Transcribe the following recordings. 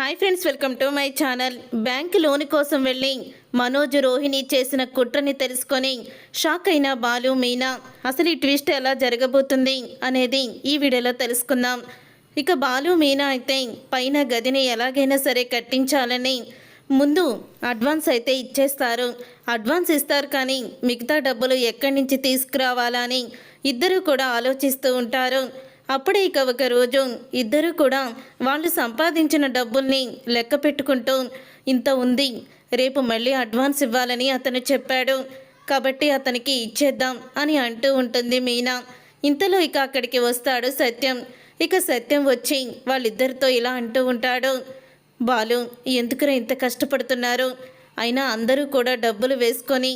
Hi friends welcome to my channel. Bank loan కోసం వెళ్ళి మనోజ్ రోహిణి చేసిన కుట్రని తెలుసుకొని షాక్ అయిన బాలు మీనా అసలు ఈ ట్విస్ట్ ఎలా జరగబోతుంది అనేది ఈ వీడియోలో తెలుసుకుందాం. ఇక బాలు మీనా అయితే పైన గదిని ఎలాగైనా సరే కట్టించాలని ముందు అడ్వాన్స్ అయితే ఇచ్చేస్తారు. అడ్వాన్స్ ఇస్తారు కానీ మిగతా డబ్బులు ఎక్కడి నుంచి తీసుకురావాలని ఇద్దరు కూడా ఆలోచిస్తూ ఉంటారు. అప్పుడే ఇక ఒక రోజు ఇద్దరు కూడా వాళ్ళు సంపాదించిన డబ్బుల్ని లెక్క పెట్టుకుంటూ ఇంత ఉంది రేపు మళ్ళీ అడ్వాన్స్ ఇవ్వాలని అతను చెప్పాడు. కాబట్టి అతనికి ఇచ్చేద్దాం అని అంటూ ఉంటుంది మీనా. ఇంతలో ఇక అక్కడికి వస్తాడు సత్యం. ఇక సత్యం వచ్చి వాళ్ళిద్దరితో ఇలా అంటూ ఉంటాడు. బాలు ఎందుకురా ఇంత కష్టపడుతున్నారు? అయినా అందరూ కూడా డబ్బులు వేసుకొని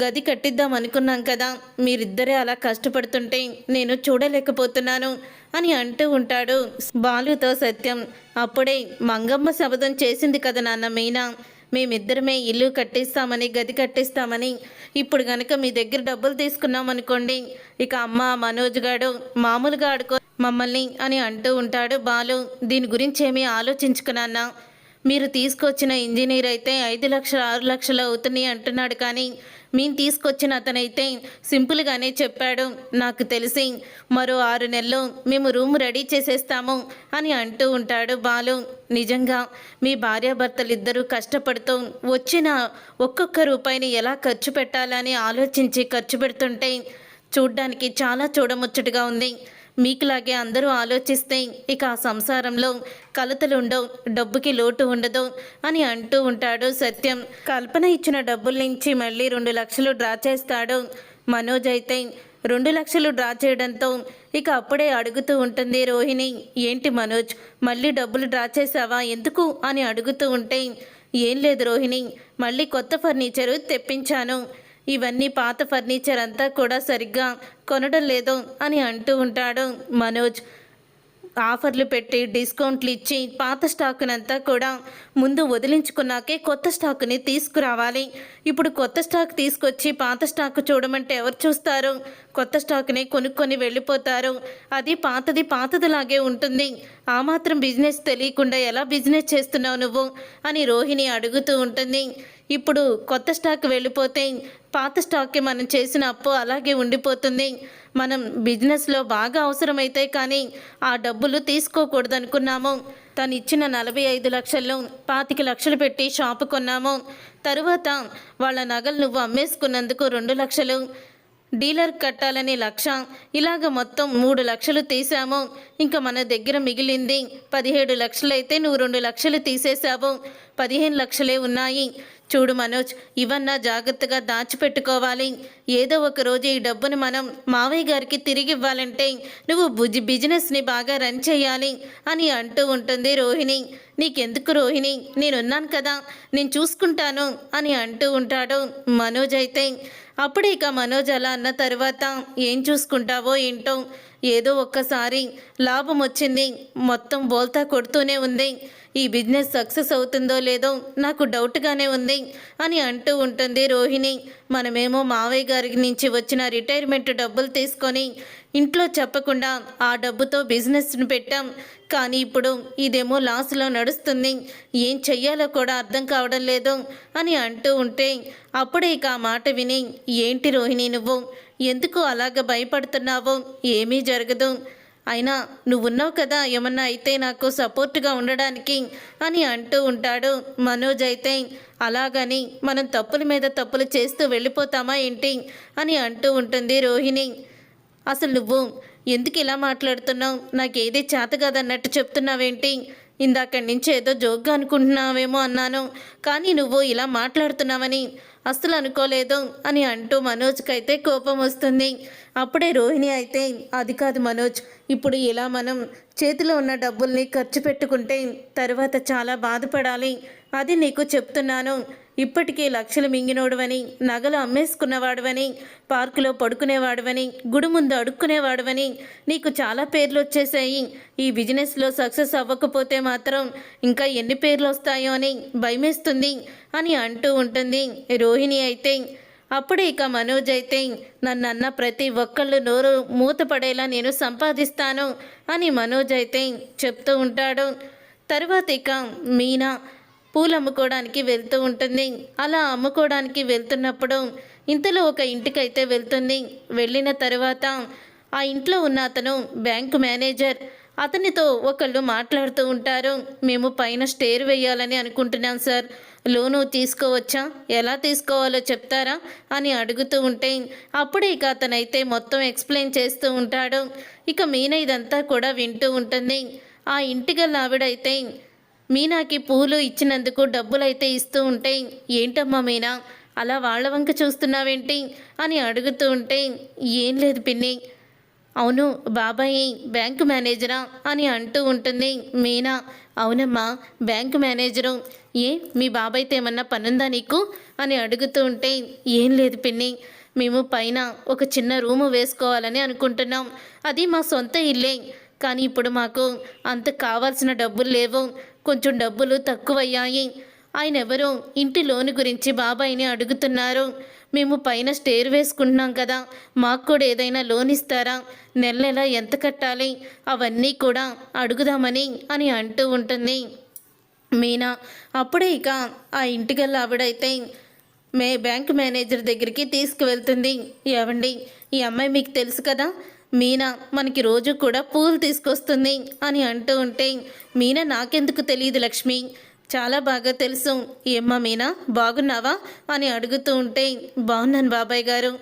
గది కట్టిద్దాం అనుకున్నాం కదా. మీరిద్దరే అలా కష్టపడుతుంటే నేను చూడలేకపోతున్నాను అని అంటూ ఉంటాడు బాలుతో సత్యం. అప్పుడే మంగమ్మ శబదం చేసింది కదా నాన్న మీనా. మేమిద్దరమే ఇల్లు కట్టిస్తామని గది కట్టిస్తామని. ఇప్పుడు గనక మీ దగ్గర డబ్బులు తీసుకున్నాం అనుకోండి. ఇక అమ్మ మనోజ్ గాడు మామూలుగా ఆడుకో మమ్మల్ని అని అంటూ ఉంటాడు బాలు. దీని గురించి ఏమీ ఆలోచించుకున్నానా మీరు తీసుకొచ్చిన ఇంజనీర్ అయితే ఐదు లక్షలు ఆరు లక్షలు అవుతున్నాయి అంటున్నాడు కానీ మేము తీసుకొచ్చిన అతనైతే సింపుల్గానే చెప్పాడు. నాకు తెలిసి మరో ఆరు నెలలు మేము రూమ్ రెడీ చేసేస్తాము అని అంటూ ఉంటాడు బాలు. నిజంగా మీ భార్యాభర్తలు ఇద్దరూ కష్టపడుతూ వచ్చిన ఒక్కొక్క రూపాయిని ఎలా ఖర్చు పెట్టాలని ఆలోచించి ఖర్చు పెడుతుంటే చూడ్డానికి చాలా చూడముచ్చటగా ఉంది. మీకులాగే అందరూ ఆలోచిస్తే ఇక ఆ సంసారంలో కలతలు ఉండవు డబ్బుకి లోటు ఉండదు అని అంటూ ఉంటాడు సత్యం. కల్పన ఇచ్చిన డబ్బుల నుంచి మళ్ళీ రెండు లక్షలు డ్రా చేస్తాడు మనోజ్ అయితే. రెండు లక్షలు డ్రా చేయడంతో ఇక అప్పుడే అడుగుతూ ఉంటుంది రోహిణి ఏంటి మనోజ్ మళ్ళీ డబ్బులు డ్రా చేసావా ఎందుకు? అని అడుగుతూ ఉంటే ఏం లేదు రోహిణి మళ్ళీ కొత్త ఫర్నిచరు తెప్పించాను. ఇవన్నీ పాత ఫర్నిచర్ అంతా కూడా సరిగ్గా కొనడం లేదు అని అంటూ ఉంటాడు మనోజ్. ఆఫర్లు పెట్టి డిస్కౌంట్లు ఇచ్చి పాత స్టాకునంతా కూడా ముందు వదిలించుకున్నాకే కొత్త స్టాకుని తీసుకురావాలి. ఇప్పుడు కొత్త స్టాక్ తీసుకొచ్చి పాత స్టాక్ చూడమంటే ఎవరు చూస్తారు? కొత్త స్టాక్ని కొనుక్కొని వెళ్ళిపోతారు. అది పాతది పాతదిలాగే ఉంటుంది. ఆ మాత్రం బిజినెస్ తెలియకుండా ఎలా బిజినెస్ చేస్తున్నావు నువ్వు? అని రోహిణి అడుగుతూ ఉంటుంది. ఇప్పుడు కొత్త స్టాక్ వెళ్ళిపోతే పాత స్టాక్కి మనం చేసిన అప్పు అలాగే ఉండిపోతుంది. మనం బిజినెస్లో బాగా అవసరమైతే కానీ ఆ డబ్బులు తీసుకోకూడదు అనుకున్నాము తను ఇచ్చిన నలభై ఐదు లక్షల్లో పాతిక లక్షలు పెట్టి షాపు కొన్నాము. తరువాత వాళ్ళ నగలు నువ్వు అమ్మేసుకున్నందుకు రెండు లక్షలు డీలర్ కట్టాలని లక్ష ఇలాగ మొత్తం మూడు లక్షలు తీసాము ఇంకా మన దగ్గర మిగిలింది పదిహేడు లక్షలైతే నువ్వు రెండు లక్షలు తీసేశావు. పదిహేను లక్షలే ఉన్నాయి. చూడు మనోజ్ ఇవన్నా జాగ్రత్తగా దాచిపెట్టుకోవాలి. ఏదో ఒక రోజు ఈ డబ్బును మనం మావయ్య గారికి తిరిగి ఇవ్వాలంటే నువ్వు బుజ్ బిజినెస్ని బాగా రన్ చేయాలి అని అంటూ ఉంటుంది రోహిణి. నీకెందుకు రోహిణి? నేనున్నాను కదా. నేను చూసుకుంటాను అని అంటూ ఉంటాడు మనోజ్ అయితే. అప్పుడు ఇక మనోజ్ అలా అన్న తర్వాత ఏం చూసుకుంటావో ఏంటో ఏదో ఒక్కసారి లాభం వచ్చింది మొత్తం బోల్తా కొడుతూనే ఉంది. ఈ బిజినెస్ సక్సెస్ అవుతుందో లేదో నాకు డౌట్గానే ఉంది అని అంటూ ఉంటుంది రోహిణి. మనమేమో మావయ్య గారి నుంచి వచ్చిన రిటైర్మెంట్ డబ్బులు తీసుకొని ఇంట్లో చెప్పకుండా ఆ డబ్బుతో బిజినెస్ను పెట్టాం. కానీ ఇప్పుడు ఇదేమో లాస్లో నడుస్తుంది. ఏం చెయ్యాలో కూడా అర్థం కావడం లేదు అని అంటూ ఉంటే అప్పుడే ఇక ఆ మాట విని ఏంటి రోహిణి నువ్వు? ఎందుకు అలాగ భయపడుతున్నావో? ఏమీ జరగదు. అయినా నువ్వున్నావు కదా ఏమన్నా అయితే నాకు సపోర్ట్గా ఉండడానికి అని అంటూ ఉంటాడు మనోజ్ అయితే. అలాగని మనం తప్పుల మీద తప్పులు చేస్తూ వెళ్ళిపోతామా ఏంటి? అని అంటూ ఉంటుంది రోహిణి. అసలు నువ్వు ఎందుకు ఇలా మాట్లాడుతున్నావు? నాకు ఏది చేత కాదన్నట్టు చెప్తున్నావేంటి? ఇందాక నుంచి ఏదో జోక్గా అనుకుంటున్నావేమో అన్నాను. కానీ నువ్వు ఇలా మాట్లాడుతున్నావని అస్సలు అనుకోలేదు అని అంటూ మనోజ్కి అయితే కోపం వస్తుంది. అప్పుడే రోహిణి అయితే అది కాదు మనోజ్ ఇప్పుడు ఇలా మనం చేతిలో ఉన్న డబ్బుల్ని ఖర్చు పెట్టుకుంటే తర్వాత చాలా బాధపడాలి. అది నీకు చెప్తున్నాను. ఇప్పటికీ లక్షలు మింగినోడువని నగలు అమ్మేసుకున్నవాడువని పార్కులో పడుకునేవాడువని గుడి ముందు అడుక్కునేవాడువని నీకు చాలా పేర్లు వచ్చేసాయి ఈ బిజినెస్లో సక్సెస్ అవ్వకపోతే మాత్రం ఇంకా ఎన్ని పేర్లు వస్తాయో అని భయమేస్తుంది అని అంటూ ఉంటుంది రోహిణి అయితే. అప్పుడే ఇక మనోజ్ అయితే నన్నన్న ప్రతి ఒక్కళ్ళు నోరు మూతపడేలా నేను సంపాదిస్తాను అని మనోజ్ అయితే చెప్తూ ఉంటాడు. తర్వాత ఇక మీనా పూలు అమ్ముకోవడానికి వెళ్తూ ఉంటుంది. అలా అమ్ముకోవడానికి వెళ్తున్నప్పుడు ఇంతలో ఒక ఇంటికైతే వెళ్తుంది. వెళ్ళిన తర్వాత ఆ ఇంట్లో ఉన్న అతను బ్యాంకు మేనేజర్. అతనితో ఒకళ్ళు మాట్లాడుతూ ఉంటారు. మేము పైన స్టేర్ వేయాలని అనుకుంటున్నాం సార్. లోను తీసుకోవచ్చా? ఎలా తీసుకోవాలో చెప్తారా? అని అడుగుతూ ఉంటే అప్పుడే ఇక అతనైతే మొత్తం ఎక్స్ప్లెయిన్ చేస్తూ ఉంటాడు. ఇక మీన ఇదంతా కూడా వింటూ ఉంటుంది. ఆ ఇంటిగల్ ఆవిడైతే మీనాకి పూలు ఇచ్చినందుకు డబ్బులైతే ఇస్తూ ఉంటే ఏంటమ్మా మీనా? అలా వాళ్ళ వంక చూస్తున్నావేంటి? అని అడుగుతూ ఉంటే ఏం లేదు పిన్ని. అవును బాబాయ్ బ్యాంకు మేనేజరా? అని అంటూ ఉంటుంది మీనా. అవునమ్మా బ్యాంకు మేనేజరు. ఏ మీ బాబాయ్తో ఏమన్నా పనుందా నీకు? అని అడుగుతూ ఉంటే ఏం లేదు పిన్ని మేము పైన ఒక చిన్న రూము వేసుకోవాలని అనుకుంటున్నాం. అది మా సొంత ఇల్లే కానీ ఇప్పుడు మాకు అంత కావాల్సిన డబ్బులు లేవు. కొంచెం డబ్బులు తక్కువయ్యాయి. ఆయన ఎవరో ఇంటి లోను గురించి బాబాయిని అడుగుతున్నారు. మేము పైన స్టేర్ వేసుకుంటున్నాం కదా. మాకు కూడా ఏదైనా లోన్ ఇస్తారా? నెల నెల ఎంత కట్టాలి? అవన్నీ కూడా అడుగుదామని అని అంటూ ఉంటుంది. మీనా అప్పుడే ఇక ఆ ఇంటికల్లా ఆవిడైతే మే బ్యాంక్ మేనేజర్ దగ్గరికి తీసుకువెళ్తుంది. ఏవండి? ఈ అమ్మాయి మీకు తెలుసు కదా? మీనా మనకి రోజు కూడా పూలు తీసుకొస్తుంది అని అంటూ ఉంటే మీనా నాకెందుకు తెలియదు లక్ష్మి? చాలా బాగా తెలుసు. ఏమ్మా మీనా బాగున్నావా? అని అడుగుతూ ఉంటే బాగున్నాను బాబాయ్ గారు.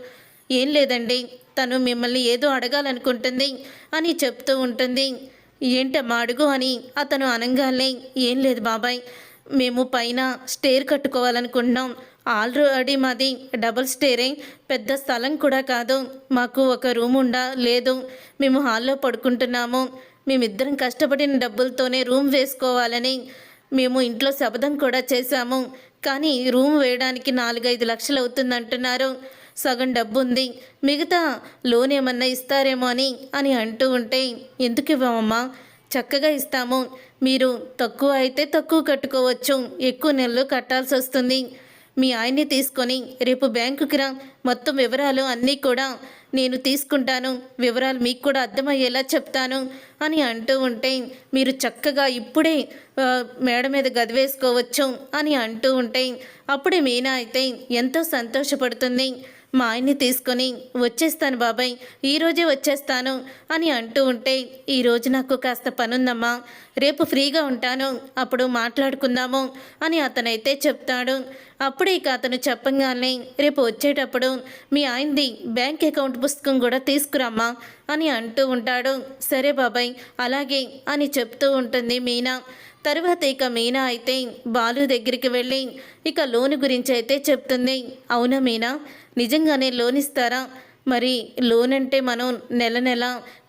ఏం లేదండి తను మిమ్మల్ని ఏదో అడగాలనుకుంటుంది అని చెప్తూ ఉంటుంది. ఏంటమ్మా అడుగు అని అతను అనంగానే ఏం లేదు బాబాయ్ మేము పైన స్టేర్ కట్టుకోవాలనుకుంటున్నాం. ఆల్రెడీ మాది డబుల్ స్టేరే పెద్ద స్థలం కూడా కాదు. మాకు ఒక రూమ్ ఉండా లేదు. మేము హాల్లో పడుకుంటున్నాము. మేమిద్దరం కష్టపడిన డబ్బులతోనే రూమ్ వేసుకోవాలని మేము ఇంట్లో శపథం కూడా చేశాము. కానీ రూమ్ వేయడానికి నాలుగైదు లక్షలు అవుతుంది అంటున్నారు సగం డబ్బు ఉంది మిగతా లోన్ ఏమన్నా ఇస్తారేమో అని అని అంటూ ఉంటే ఎందుకు ఇవ్వమమ్మా? చక్కగా ఇస్తాము. మీరు తక్కువ అయితే తక్కువ కట్టుకోవచ్చు. ఎక్కువ నెలలు కట్టాల్సి వస్తుంది మీ ఆయన్ని తీసుకొని రేపు బ్యాంకుకి రా. మొత్తం వివరాలు అన్నీ కూడా నేను తీసుకుంటాను. వివరాలు మీకు కూడా అర్థమయ్యేలా చెప్తాను అని అంటూ ఉంటే మీరు చక్కగా ఇప్పుడే మేడ మీద గదివేసుకోవచ్చు అని అంటూ ఉంటే అప్పుడే మీనా అయితే ఎంతో సంతోషపడుతుంది. మా ఆయన్ని తీసుకొని వచ్చేస్తాను బాబాయ్ ఈరోజే వచ్చేస్తాను అని అంటూ ఉంటే ఈరోజు నాకు కాస్త పనుందమ్మా రేపు ఫ్రీగా ఉంటాను అప్పుడు మాట్లాడుకుందాము అని అతనైతే చెప్తాడు. అప్పుడే ఇక అతను చెప్పంగానే రేపు వచ్చేటప్పుడు మీ ఆయనది బ్యాంక్ అకౌంట్ పుస్తకం కూడా తీసుకురమ్మా అని అంటూ ఉంటాడు. సరే బాబాయ్ అలాగే అని చెప్తూ ఉంటుంది మీనా. తర్వాత ఇక మీనా అయితే బాలు దగ్గరికి వెళ్ళి ఇక లోన్ గురించి అయితే చెప్తుంది. అవునా మీనా? నిజంగానే లోన్ ఇస్తారా? మరి లోన్ అంటే మనం నెల నెల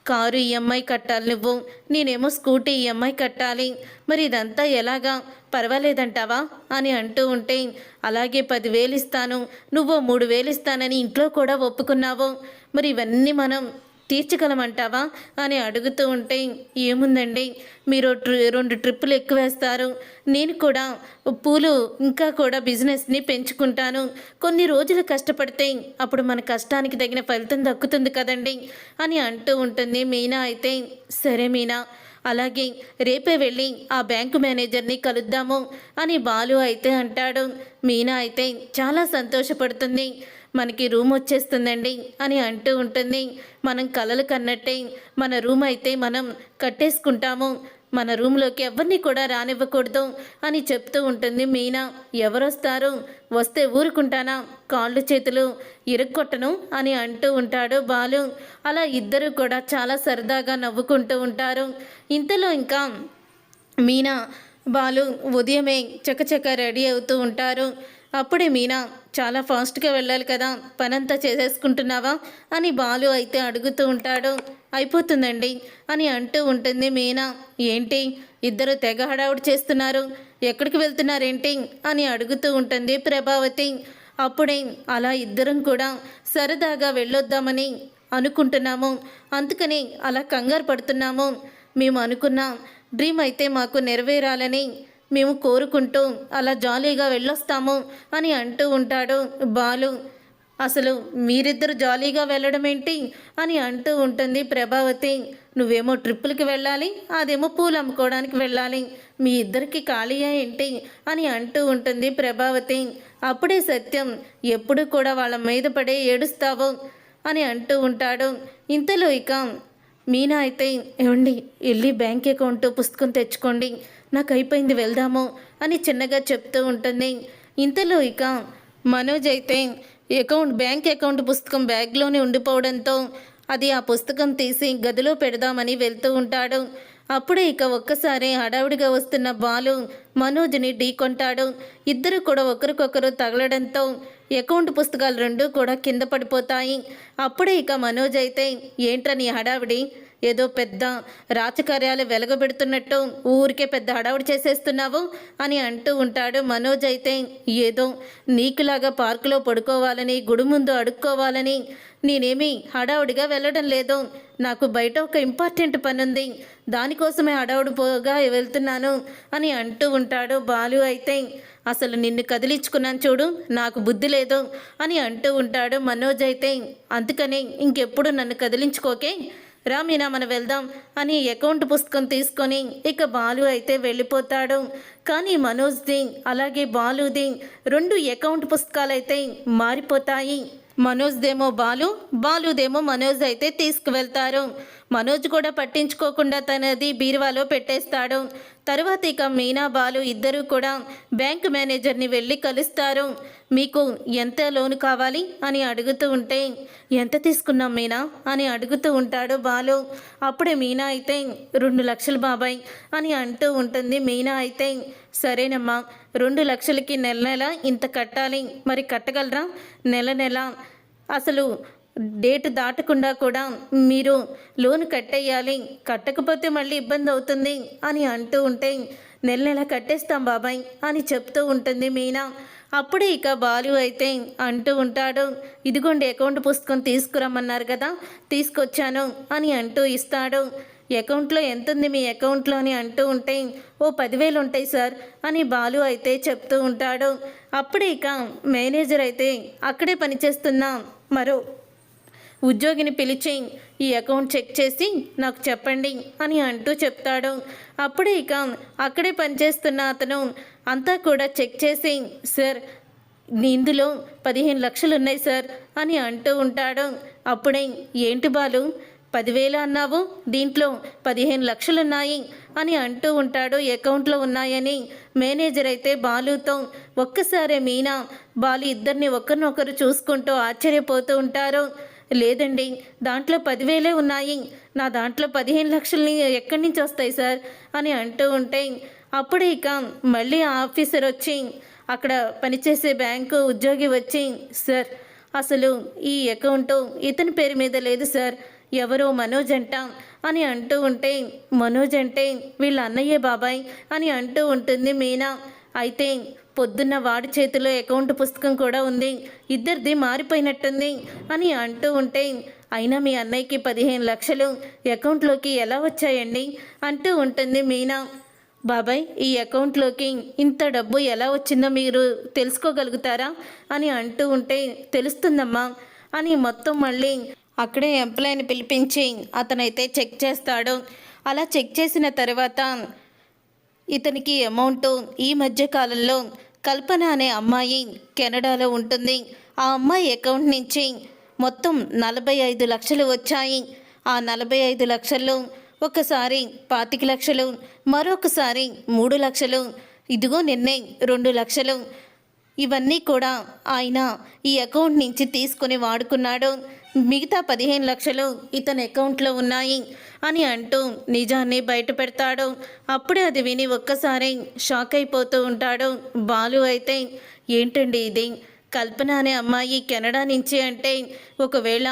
కారు ఈఎంఐ కట్టాలి నువ్వు. నేనేమో స్కూటీ ఈఎంఐ కట్టాలి. మరి ఇదంతా ఎలాగా? పర్వాలేదంటావా? అని అంటూ ఉంటే అలాగే పదివేలు ఇస్తాను. నువ్వు మూడు వేలు ఇస్తానని ఇంట్లో కూడా ఒప్పుకున్నావు. మరి ఇవన్నీ మనం తీర్చగలమంటావా అని అడుగుతూ ఉంటే ఏముందండి? మీరు ట్రి రెండు ట్రిప్పులు ఎక్కువ వేస్తారు నేను కూడా పూలు ఇంకా కూడా బిజినెస్ని పెంచుకుంటాను. కొన్ని రోజులు కష్టపడితే అప్పుడు మన కష్టానికి తగిన ఫలితం దక్కుతుంది కదండి అని అంటూ ఉంటుంది మీనా అయితే. సరే మీనా అలాగే రేపే వెళ్ళి ఆ బ్యాంకు మేనేజర్ని కలుద్దాము అని బాలు అయితే అంటాడు. మీనా అయితే చాలా సంతోషపడుతుంది. మనకి రూమ్ వచ్చేస్తుందండి అని అంటూ ఉంటుంది. మనం కలలు కన్నట్టే మన రూమ్ అయితే మనం కట్టేసుకుంటాము. మన రూమ్లోకి ఎవరిని కూడా రానివ్వకూడదు అని చెప్తూ ఉంటుంది మీనా. ఎవరొస్తారు? వస్తే ఊరుకుంటానా? కాళ్ళు చేతులు ఇరుక్కొట్టను అని అంటూ ఉంటాడు బాలు. అలా ఇద్దరు కూడా చాలా సరదాగా నవ్వుకుంటూ ఉంటారు. ఇంతలో ఇంకా మీనా బాలు ఉదయమే చకచక రెడీ అవుతూ ఉంటారు. అప్పుడే మీనా చాలా ఫాస్ట్గా వెళ్ళాలి కదా పనంతా చేసేసుకుంటున్నావా? అని బాలు అయితే అడుగుతూ ఉంటాడు. అయిపోతుందండి అని అంటూ ఉంటుంది మీనా. ఏంటి ఇద్దరు తెగ హడావుడి చేస్తున్నారు? ఎక్కడికి వెళ్తున్నారేంటి? అని అడుగుతూ ఉంటుంది ప్రభావతి. అప్పుడే అలా ఇద్దరం కూడా సరదాగా వెళ్ళొద్దామని అనుకుంటున్నాము. అందుకని అలా కంగారు పడుతున్నాము. మేము అనుకున్న డ్రీమ్ అయితే మాకు నెరవేరాలని మేము కోరుకుంటూ అలా జాలీగా వెళ్ళొస్తాము అని అంటూ ఉంటాడు బాలు. అసలు మీరిద్దరు జాలీగా వెళ్ళడం ఏంటి అని అంటూ ఉంటుంది ప్రభావతి. నువ్వేమో ట్రిప్పులకి వెళ్ళాలి అదేమో పూలు అమ్ముకోవడానికి వెళ్ళాలి మీ ఇద్దరికి ఖాళీయా ఏంటి అని అంటూ ఉంటుంది ప్రభావతి. అప్పుడే సత్యం ఎప్పుడు కూడా వాళ్ళ మీద పడే ఏడుస్తావు అని అంటూ ఉంటాడు. ఇంతలో ఇక మీనా అయితే ఏమండి వెళ్ళి బ్యాంక్ అకౌంట్ పుస్తకం తెచ్చుకోండి నాకు అయిపోయింది వెళ్దాము అని చిన్నగా చెప్తూ ఉంటుంది. ఇంతలో ఇక మనోజ్ అయితే అకౌంట్ బ్యాంక్ అకౌంట్ పుస్తకం బ్యాగ్లోనే ఉండిపోవడంతో అది ఆ పుస్తకం తీసి గదిలో పెడదామని వెళ్తూ ఉంటాడు. అప్పుడే ఇక ఒక్కసారి హడావుడిగా వస్తున్న బాలు మనోజ్ని ఢీకొంటాడు ఇద్దరు కూడా ఒకరికొకరు తగలడంతో అకౌంట్ పుస్తకాలు రెండు కూడా కింద పడిపోతాయి. అప్పుడే ఇక మనోజ్ అయితే ఏంట్రని హడావిడి? ఏదో పెద్ద రాజకార్యాలు వెలగబెడుతున్నట్టు ఊరికే పెద్ద హడావుడి చేసేస్తున్నావు అని అంటూ ఉంటాడు మనోజ్ అయితే ఏదో నీకులాగా పార్కులో పడుకోవాలని గుడి ముందు అడుక్కోవాలని నేనేమి హడావుడిగా వెళ్ళడం లేదు. నాకు బయట ఒక ఇంపార్టెంట్ పని ఉంది దానికోసమే హడావుడి పోగా వెళ్తున్నాను అని అంటూ ఉంటాడు బాలు అయితే. అసలు నిన్ను కదిలించుకున్నాను చూడు నాకు బుద్ధి లేదు అని అంటూ ఉంటాడు మనోజ్ అయితే. అందుకని ఇంకెప్పుడు నన్ను కదిలించుకోకే? రా మీనా మనం వెళ్దాం అని అకౌంట్ పుస్తకం తీసుకొని ఇక బాలు అయితే వెళ్ళిపోతాడు. కానీ మనోజ్ దింగ్ అలాగే బాలుది రెండు అకౌంట్ పుస్తకాలు అయితే మారిపోతాయి. మనోజ్దేమో బాలు బాలుదేమో మనోజ్ అయితే తీసుకువెళ్తారు. మనోజ్ కూడా పట్టించుకోకుండా తనది బీరువాలో పెట్టేస్తాడు. తరువాత ఇక మీనా బాలు ఇద్దరు కూడా బ్యాంక్ మేనేజర్ని వెళ్ళి కలుస్తారు. మీకు ఎంత లోన్ కావాలి అని అడుగుతూ ఉంటే ఎంత తీసుకున్నాం మీనా అని అడుగుతూ ఉంటాడు బాలు. అప్పుడే మీనా అయితే రెండు లక్షలు బాబాయ్ అని అంటూ ఉంటుంది మీనా అయితే. సరేనమ్మా రెండు లక్షలకి నెల నెల ఇంత కట్టాలి. మరి కట్టగలరా? నెల నెల. అసలు డేట్ దాటకుండా కూడా మీరు లోన్ కట్టేయాలి. కట్టకపోతే మళ్ళీ ఇబ్బంది అవుతుంది అని అంటూ ఉంటే నెల నెల కట్టేస్తాం బాబాయ్ అని చెప్తూ ఉంటుంది మీనా. అప్పుడే ఇక బాలు అయితే అంటూ ఉంటాడు ఇదిగోండి అకౌంట్ పుస్తకం తీసుకురమ్మన్నారు కదా తీసుకొచ్చాను అని అంటూ ఇస్తాడు. అకౌంట్లో ఎంత ఉంది మీ అకౌంట్లో అని అంటూ ఉంటే ఓ పదివేలు ఉంటాయి సార్ అని బాలు అయితే చెప్తూ ఉంటాడు. అప్పుడే ఇక మేనేజర్ అయితే అక్కడే పనిచేస్తున్న మరో ఉద్యోగిని పిలిచి ఈ అకౌంట్ చెక్ చేసి నాకు చెప్పండి అని అంటూ చెప్తాడు. అప్పుడే ఇక అక్కడే పనిచేస్తున్న అతను అంతా కూడా చెక్ చేసి సార్ ఇందులో పదిహేను లక్షలు ఉన్నాయి సార్ అని అంటూ ఉంటాడు. అప్పుడే ఏంటి బాలు పదివేలు అన్నావు దీంట్లో పదిహేను లక్షలున్నాయి అని అంటూ ఉంటాడు. అకౌంట్లో ఉన్నాయని మేనేజర్ అయితే బాలుతో ఒక్కసారే మీనా బాలు ఇద్దరిని ఒకరినొకరు చూసుకుంటూ ఆశ్చర్యపోతూ ఉంటారు. లేదండి దాంట్లో పదివేలే ఉన్నాయి. నా దాంట్లో పదిహేను లక్షలని ఎక్కడి నుంచి వస్తాయి సార్? అని అంటూ ఉంటే అప్పుడు ఇక మళ్ళీ ఆఫీసర్ వచ్చి అక్కడ పనిచేసే బ్యాంకు ఉద్యోగి వచ్చి సార్ అసలు ఈ అకౌంట్ ఇతని పేరు మీద లేదు సార్. ఎవరో మనోజ్ అంట అని అంటూ ఉంటే మనోజ్ అంటే వీళ్ళ అన్నయ్య బాబాయ్ అని అంటూ ఉంటుంది మీనా. అయితే పొద్దున్న వాడి చేతిలో అకౌంట్ పుస్తకం కూడా ఉంది. ఇద్దరిది మారిపోయినట్టుంది అని అంటూ ఉంటే అయినా మీ అన్నయ్యకి పదిహేను లక్షలు అకౌంట్లోకి ఎలా వచ్చాయండి? అంటూ ఉంటుంది మీనా. బాబాయ్ ఈ అకౌంట్లోకి ఇంత డబ్బు ఎలా వచ్చిందో మీరు తెలుసుకోగలుగుతారా? అని అంటూ ఉంటే తెలుస్తుందమ్మా అని మొత్తం మళ్ళీ అక్కడే ఎంప్లాయీని పిలిపించి అతనైతే చెక్ చేస్తాడు. అలా చెక్ చేసిన తర్వాత ఇతనికి అమౌంట్ ఈ మధ్య కాలంలో కల్పన అనే అమ్మాయి కెనడాలో ఉంటుంది. ఆ అమ్మాయి అకౌంట్ నుంచి మొత్తం నలభై ఐదు లక్షలు వచ్చాయి. ఆ నలభై ఐదు లక్షల్లో ఒకసారి పాతిక లక్షలు మరొకసారి మూడు లక్షలు ఇదిగో నిన్నే రెండు లక్షలు. ఇవన్నీ కూడా ఆయన ఈ అకౌంట్ నుంచి తీసుకొని వాడుకున్నాడు. మిగతా పదిహేను లక్షలు ఇతని అకౌంట్లో ఉన్నాయి అని అంటూ నిజాన్ని బయట పెడతాడు అప్పుడే అది విని ఒక్కసారి షాక్ అయిపోతూ ఉంటాడు. బాలు అయితే ఏంటండి ఇది? కల్పన అనే అమ్మాయి కెనడా నుంచి అంటే ఒకవేళ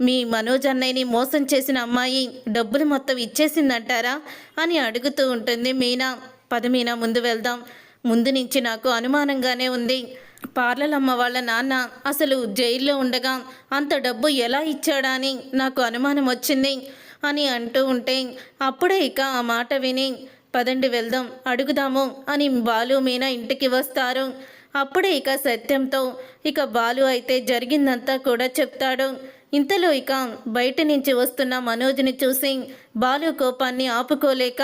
మీ మనోజ్ అన్నయ్యని మోసం చేసిన అమ్మాయి డబ్బులు మొత్తం ఇచ్చేసిందంటారా? అని అడుగుతూ ఉంటుంది మీనా. పద మీనా ముందు వెళ్దాం. ముందు నుంచి నాకు అనుమానంగానే ఉంది. పార్లలమ్మ వాళ్ళ నాన్న అసలు జైల్లో ఉండగా అంత డబ్బు ఎలా ఇచ్చాడా అని నాకు అనుమానం వచ్చింది అని అంటూ ఉంటే అప్పుడే ఇక ఆ మాట విని పదండి వెళ్దాం అడుగుదాము అని బాలు మీనా ఇంటికి వస్తారు. అప్పుడే ఇక సత్యంతో ఇక బాలు అయితే జరిగిందంతా కూడా చెప్తాడు. ఇంతలో ఇక బయట నుంచి వస్తున్న మనోజ్ని చూసి బాలు కోపాన్ని ఆపుకోలేక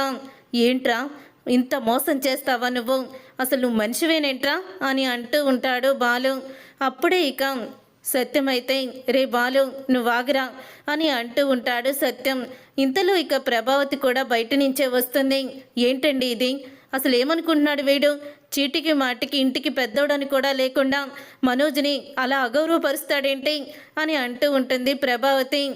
ఏంట్రా ఇంత మోసం చేస్తావా నువ్వు? అసలు నువ్వు మనిషివేనేంట్రా? అని అంటూ ఉంటాడు బాలు. అప్పుడే ఇక సత్యమైతే రే బాలు నువ్వు ఆగురా అని అంటూ ఉంటాడు సత్యం. ఇంతలో ఇక ప్రభావతి కూడా బయట నుంచే వస్తుంది. ఏంటండి ఇది? అసలు ఏమనుకుంటున్నాడు వీడు? చీటికి మాటికి ఇంటికి పెద్దోడని కూడా లేకుండా మనోజ్ని అలా అగౌరవపరుస్తాడేంటి? అని అంటూ ఉంటుంది ప్రభావతి.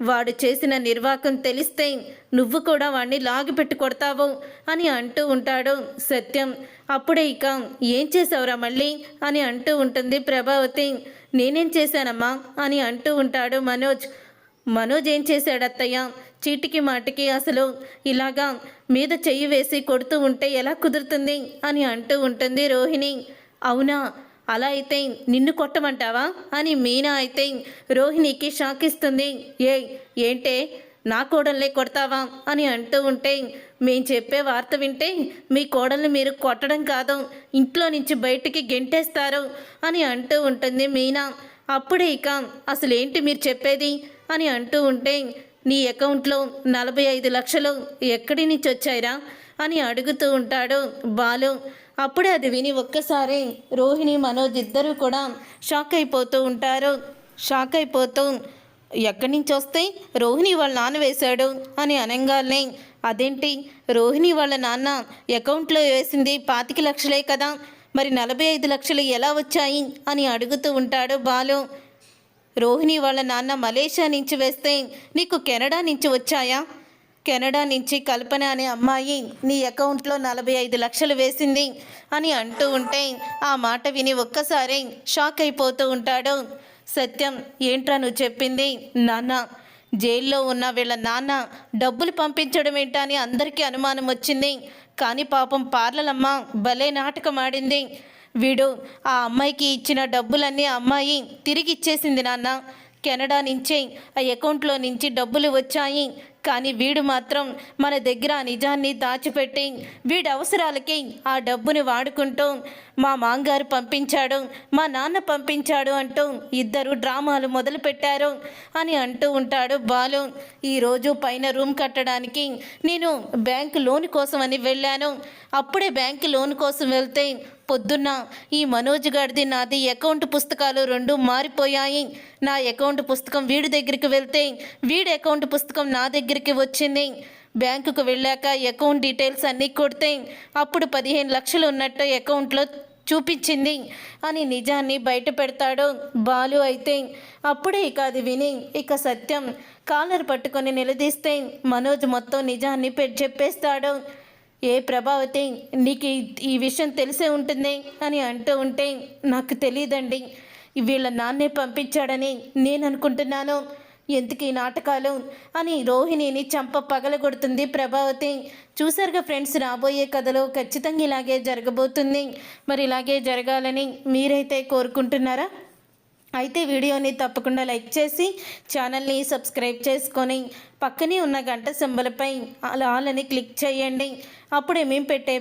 వాడు చేసిన నిర్వాకం తెలిస్తే నువ్వు కూడా వాణ్ణి లాగిపెట్టి కొడతావు అని అంటూ ఉంటాడు సత్యం. అప్పుడే ఇక ఏం చేసావురా మళ్ళీ? అని అంటూ ఉంటుంది ప్రభావతి. నేనేం చేశానమ్మా? అని అంటూ ఉంటాడు మనోజ్. మనోజ్ ఏం చేశాడత్తయ్య? చీటికి మాటికి అసలు ఇలాగా మీద చెయ్యి వేసి కొడుతూ ఉంటే ఎలా కుదురుతుంది? అని అంటూ ఉంటుంది రోహిణి. అవునా? అలా అయితే నిన్ను కొట్టమంటావా? అని మీనా అయితే రోహిణికి షాక్ ఇస్తుంది ఏ ఏంటే? నా కోడల్ని కొడతావా? అని అంటూ ఉంటే మేం చెప్పే వార్త వింటే మీ కోడల్ని మీరు కొట్టడం కాదు ఇంట్లో నుంచి బయటికి గెంటేస్తారు అని అంటూ ఉంటుంది మీనా. అప్పుడే ఇక అసలు ఏంటి మీరు చెప్పేది? అని అంటూ ఉంటే నీ అకౌంట్లో నలభై ఐదు లక్షలు ఎక్కడి నుంచి వచ్చాయిరా? అని అడుగుతూ ఉంటాడు బాలు. అప్పుడే అది విని ఒక్కసారి రోహిణి మనోజ్ ఇద్దరు కూడా షాక్ అయిపోతూ ఉంటారు. షాక్ అయిపోతూ ఎక్కడి నుంచి వస్తే రోహిణి వాళ్ళ నాన్న వేశాడు? అని అనగానే అదేంటి? రోహిణి వాళ్ళ నాన్న అకౌంట్లో వేసింది పాతిక లక్షలే కదా. మరి నలభై ఐదు లక్షలు ఎలా వచ్చాయి? అని అడుగుతూ ఉంటాడు బాలు. రోహిణి వాళ్ళ నాన్న మలేషియా నుంచి వేస్తే నీకు కెనడా నుంచి వచ్చాయా? కెనడా నుంచి కల్పన అనే అమ్మాయి నీ అకౌంట్లో నలభై ఐదు లక్షలు వేసింది అని అంటూ ఉంటే ఆ మాట విని ఒక్కసారి షాక్ అయిపోతూ ఉంటాడు. సత్యం ఏంట్రా నువ్వు చెప్పింది? నాన్న జైల్లో ఉన్న వీళ్ళ నాన్న డబ్బులు పంపించడం ఏంటా అని అందరికీ అనుమానం వచ్చింది. కానీ పాపం పార్లలమ్మ భలే నాటకం ఆడింది. వీడు ఆ అమ్మాయికి ఇచ్చిన డబ్బులన్నీ అమ్మాయి తిరిగి ఇచ్చేసింది నాన్న. కెనడా నుంచి ఆ అకౌంట్లో నుంచి డబ్బులు వచ్చాయి. కానీ వీడు మాత్రం మన దగ్గర ఆ నిజాన్ని దాచిపెట్టి వీడి అవసరాలకి ఆ డబ్బుని వాడుకుంటూ మా మాంగారు పంపించాడు మా నాన్న పంపించాడు అంటూ ఇద్దరు డ్రామాలు మొదలుపెట్టారు అని అంటూ ఉంటాడు బాలు. ఈరోజు పైన రూమ్ కట్టడానికి నేను బ్యాంకు లోన్ కోసం అని వెళ్ళాను. అప్పుడే బ్యాంకు లోన్ కోసం వెళ్తే పొద్దున్న ఈ మనోజ్ గారిది నాది అకౌంట్ పుస్తకాలు రెండు మారిపోయాయి. నా అకౌంట్ పుస్తకం వీడి దగ్గరికి వెళ్తే వీడి అకౌంట్ పుస్తకం నా దగ్గరికి వచ్చింది. బ్యాంకుకు వెళ్ళాక అకౌంట్ డీటెయిల్స్ అన్నీ కొడితే అప్పుడు పదిహేను లక్షలు ఉన్నట్టు అకౌంట్లో చూపించింది అని నిజాన్ని బయట పెడతాడు బాలు అయితే. అప్పుడే ఇక అది విని ఇక సత్యం కాలర్ పట్టుకొని నిలదీస్తే మనోజ్ మొత్తం నిజాన్ని పె చెప్పేస్తాడు. ఏ ప్రభావతి నీకు ఈ విషయం తెలిసే ఉంటుంది అని అంటూ ఉంటే నాకు తెలియదండి వీళ్ళ నాన్నే పంపించాడని నేను అనుకుంటున్నాను ఎందుకు ఈ నాటకాలు అని రోహిణిని చంప పగలగొడుతుంది ప్రభావతి. చూసారుగా ఫ్రెండ్స్ రాబోయే కథలో ఖచ్చితంగా ఇలాగే జరగబోతుంది. మరి ఇలాగే జరగాలని మీరైతే కోరుకుంటున్నారా? అయితే వీడియోని తప్పకుండా లైక్ చేసి ఛానల్ని సబ్స్క్రైబ్ చేసుకొని పక్కనే ఉన్న గంట సింబలపై అలా ఆల్ అని క్లిక్ చేయండి. అప్పుడే మేము పెట్టే